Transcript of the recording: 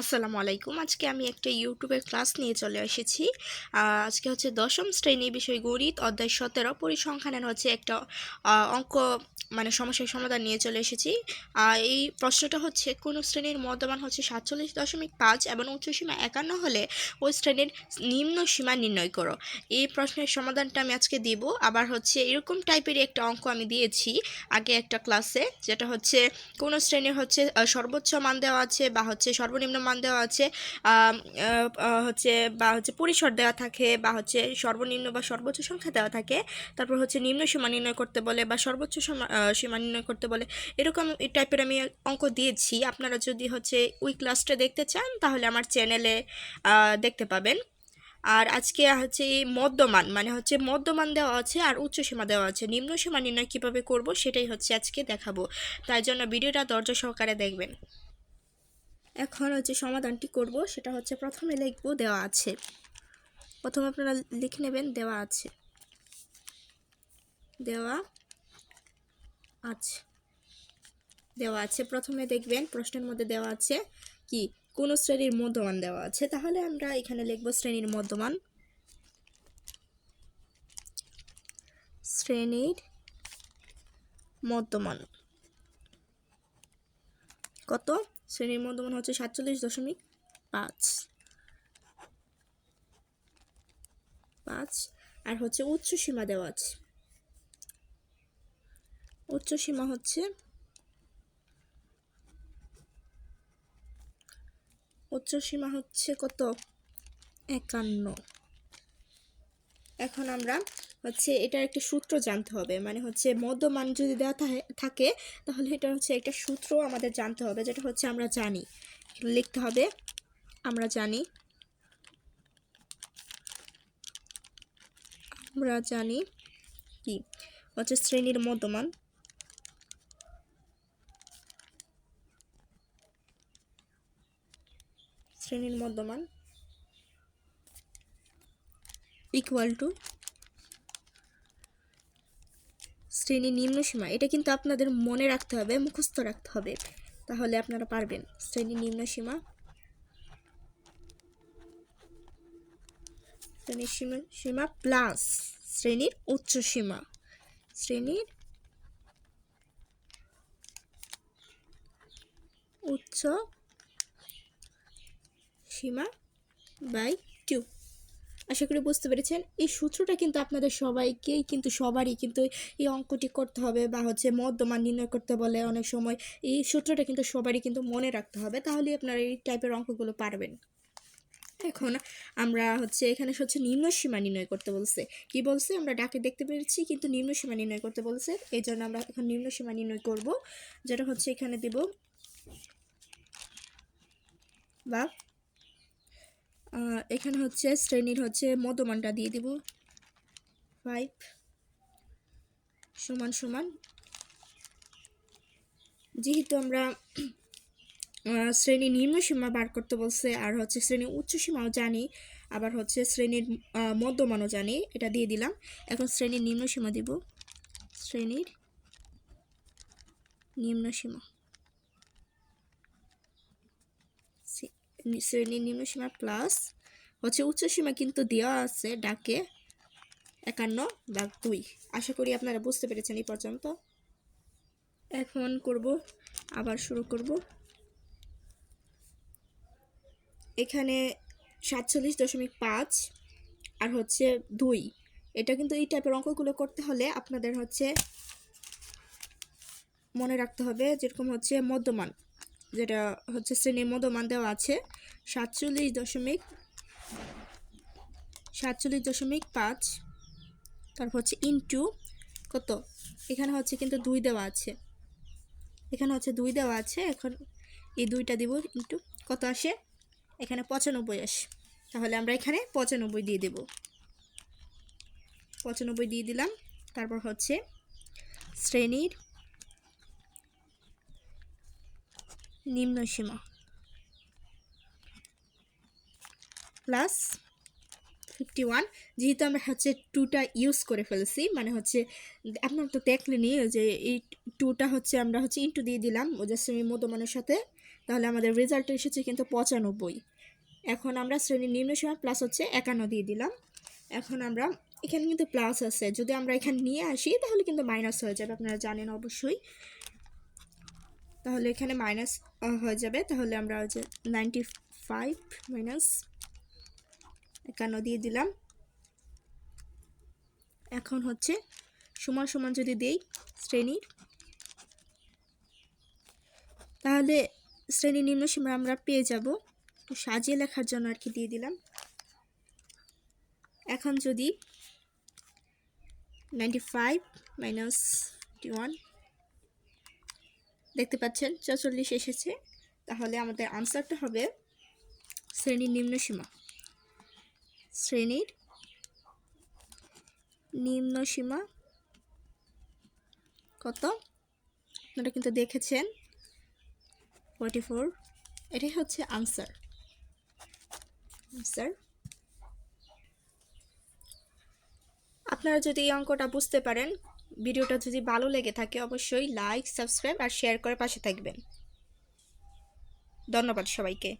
আসসালামু আলাইকুম। আজকে আমি একটা ইউটিউবের ক্লাস নিয়ে চলে এসেছি। আজকে হচ্ছে দশম শ্রেণি বিষয় গণিত, অধ্যায় সতেরো। পরিসংখ্যানের হচ্ছে একটা অঙ্ক মানে সমস্যার সমাধান নিয়ে চলে এসেছি। এই প্রশ্নটা হচ্ছে, কোন শ্রেণির মধ্যমান হচ্ছে সাতচল্লিশ দশমিক পাঁচ এবং উচ্চ সীমা একান্ন হলে ওই শ্রেণির নিম্ন সীমা নির্ণয় করো। এই প্রশ্নের সমাধানটা আমি আজকে দিব। আবার হচ্ছে এরকম টাইপেরই একটা অঙ্ক আমি দিয়েছি আগে একটা ক্লাসে, যেটা হচ্ছে কোন শ্রেণির হচ্ছে সর্বোচ্চ মান দেওয়া আছে বা হচ্ছে সর্বনিম্ন মান দেওয়া আছে হচ্ছে, বা হচ্ছে পরিসর দেওয়া থাকে, বা হচ্ছে সর্বনিম্ন বা সর্বোচ্চ সংখ্যা দেওয়া থাকে। তারপর হচ্ছে নিম্ন সীমা নির্ণয় করতে বলে বা সর্বোচ্চ সীমা নির্ণয় করতে বলে। এরকম টাইপের আমি অঙ্ক দিয়েছি। আপনারা যদি হচ্ছে ওই ক্লাসটা দেখতে চান, তাহলে আমার চ্যানেলে দেখতে পাবেন। আর আজকে হচ্ছে এই মধ্যমান মানে হচ্ছে মদ্যমান দেওয়া আছে আর উচ্চ সীমা দেওয়া আছে। নিম্ন সীমা নির্ণয় কীভাবে করব, সেটাই হচ্ছে আজকে দেখাবো। তাই জন্য ভিডিওটা ধৈর্য সহকারে দেখবেন। এখন হচ্ছে সমাধানটি করব সেটা হচ্ছে প্রথমে লিখব দেওয়া আছে। প্রথমে আপনারা লিখে নেবেন দেওয়া আছে। দেওয়া আছে। দেওয়া আছে। প্রথমে দেখবেন প্রশ্নের মধ্যে দেওয়া আছে কি? কোন শ্রেণির মধ্যমান দেওয়া আছে। তাহলে আমরা এখানে লিখব শ্রেণির মধ্যমান। শ্রেণির মধ্যমান। কত? শ্রেণির মধ্যমান হচ্ছে সাতচল্লিশ দশমিক পাঁচ। পাঁচ। আর হচ্ছে উচ্চ সীমা দেওয়া আছে। উচ্চ সীমা হচ্ছে উচ্চ সীমা হচ্ছে কত? একান্ন। এখন আমরা হচ্ছে এটার একটা সূত্র জানতে হবে। মানে হচ্ছে মধ্যমান যদি দেওয়া থাকে, তাহলে এটা হচ্ছে একটা সূত্র আমাদের জানতে হবে, যেটা হচ্ছে আমরা জানি। লিখতে হবে, আমরা জানি আমরা জানি কি? হচ্ছে শ্রেণির মধ্যমান। শ্রেণির মধ্যমান। ইকুয়াল টু শ্রেণির নিম্ন সীমা। এটা কিন্তু আপনাদের মনে রাখতে হবে, মুখস্থ রাখতে হবে। তাহলে আপনারা পারবেন। শ্রেণির নিম্ন সীমা। শ্রেণির সীমা সীমা প্লাস শ্রেণির উচ্চ সীমা। শ্রেণির উচ্চ সীমা বাই টু আশা করি বুঝতে পেরেছেন। এই সূত্রটা কিন্তু আপনাদের সবাইকেই কিন্তু সবারই কিন্তু এই অঙ্কটি করতে হবে বা হচ্ছে মধ্যমান নির্ণয় করতে বলে অনেক সময় এই সূত্রটা কিন্তু সবারই কিন্তু মনে রাখতে হবে। তাহলে আপনারা এই টাইপের অঙ্কগুলো পারবেন। এখন আমরা হচ্ছে এখানে হচ্ছে নিম্ন সীমা নির্ণয় করতে বলছে। কি বলছে? আমরা ডাকে দেখতে পেরেছি কিন্তু নিম্ন সীমা নির্ণয় করতে বলছে। এই জন্য আমরা এখন নিম্ন সীমা নির্ণয় করব। যেটা হচ্ছে এখানে দিব বা এখানে হচ্ছে শ্রেণির হচ্ছে মধ্যমানটা দিয়ে দিব। ফাইভ সমান সমান। যেহেতু আমরা আহ, শ্রেণির নিম্ন সীমা বার করতে বলছে আর হচ্ছে শ্রেণির উচ্চ সীমাও জানি আবার হচ্ছে শ্রেণির মধ্যমানও জানি এটা দিয়ে দিলাম। এখন শ্রেণির নিম্ন সীমা দিব। শ্রেণির নিম্ন সীমা। শ্রেণির নিম্ন সীমা প্লাস হচ্ছে উচ্চ সীমা কিন্তু দেওয়া আছে ডাকে একান্ন ভাগ দুই। আশা করি আপনারা বুঝতে পেরেছেন এই পর্যন্ত। এখন করব, আবার শুরু করব। এখানে সাতচল্লিশ দশমিক পাঁচ আর হচ্ছে দুই। এটা কিন্তু এই টাইপের অঙ্কগুলো করতে হলে আপনাদের হচ্ছে মনে রাখতে হবে যেরকম হচ্ছে মধ্যমান। যেটা হচ্ছে শ্রেণির মধ্যমান দেওয়া আছে, সাতচল্লিশ দশমিক সাতচল্লিশ দশমিক পাঁচ, তারপর হচ্ছে ইনটু কত? এখানে হচ্ছে কিন্তু দুই দেওয়া আছে। এখানে হচ্ছে দুই দেওয়া আছে, এখন এই দুইটা দিব ইনটু কত আসে? এখানে পঁচানব্বই আসে। তাহলে আমরা এখানে পঁচানব্বই দিয়ে দেব। পঁচানব্বই দিয়ে দিলাম, তারপর হচ্ছে শ্রেণির নিম্ন সীমা। প্লাস ফিফটি ওয়ান যেহেতু আমরা হচ্ছে টুটা ইউজ করে ফেলেছি মানে হচ্ছে আপনার তো দেখলেনি যে এই টুটা হচ্ছে আমরা হচ্ছে ইন্টু দিয়ে দিলাম ওজাশ্রেণীর মধ্যমানের সাথে, তাহলে আমাদের রেজাল্ট এসেছে কিন্তু পঁচানব্বই। এখন আমরা শ্রেণির নিম্ন সীমা প্লাস হচ্ছে একান্ন দিয়ে দিলাম। এখন আমরা, এখানে কিন্তু প্লাস আছে, যদি আমরা এখানে নিয়ে আসি, তাহলে কিন্তু মাইনাস হয়ে যাবে, আপনারা জানেন অবশ্যই। তাহলে এখানে মাইনাস হয়ে যাবে। তাহলে আমরা হচ্ছে নাইনটি ফাইভ মাইনাস একান্ন দিয়ে দিলাম। এখন হচ্ছে সমান সমান যদি দেই শ্রেণির, তাহলে শ্রেণির নিম্ন সীমা আমরা পেয়ে যাব। তো সাজিয়ে লেখার জন্য আর কি দিয়ে দিলাম। এখন যদি নাইনটি ফাইভ মাইনাস ওয়ান দেখতে পাচ্ছেন চৌচল্লিশ এসেছে। তাহলে আমাদের আনসারটা হবে শ্রেণির নিম্ন সীমা। শ্রেণির নিম্ন সীমা কত? আপনারা কিন্তু দেখেছেন। ফোরটি ফোর এটাই হচ্ছে আনসার। আনসার। আপনারা যদি এই অঙ্কটা বুঝতে পারেন ভিডিওটা যদি ভালো লেগে থাকে অবশ্যই লাইক, সাবস্ক্রাইব আর শেয়ার করে পাশে থাকবেন। ধন্যবাদ সবাইকে।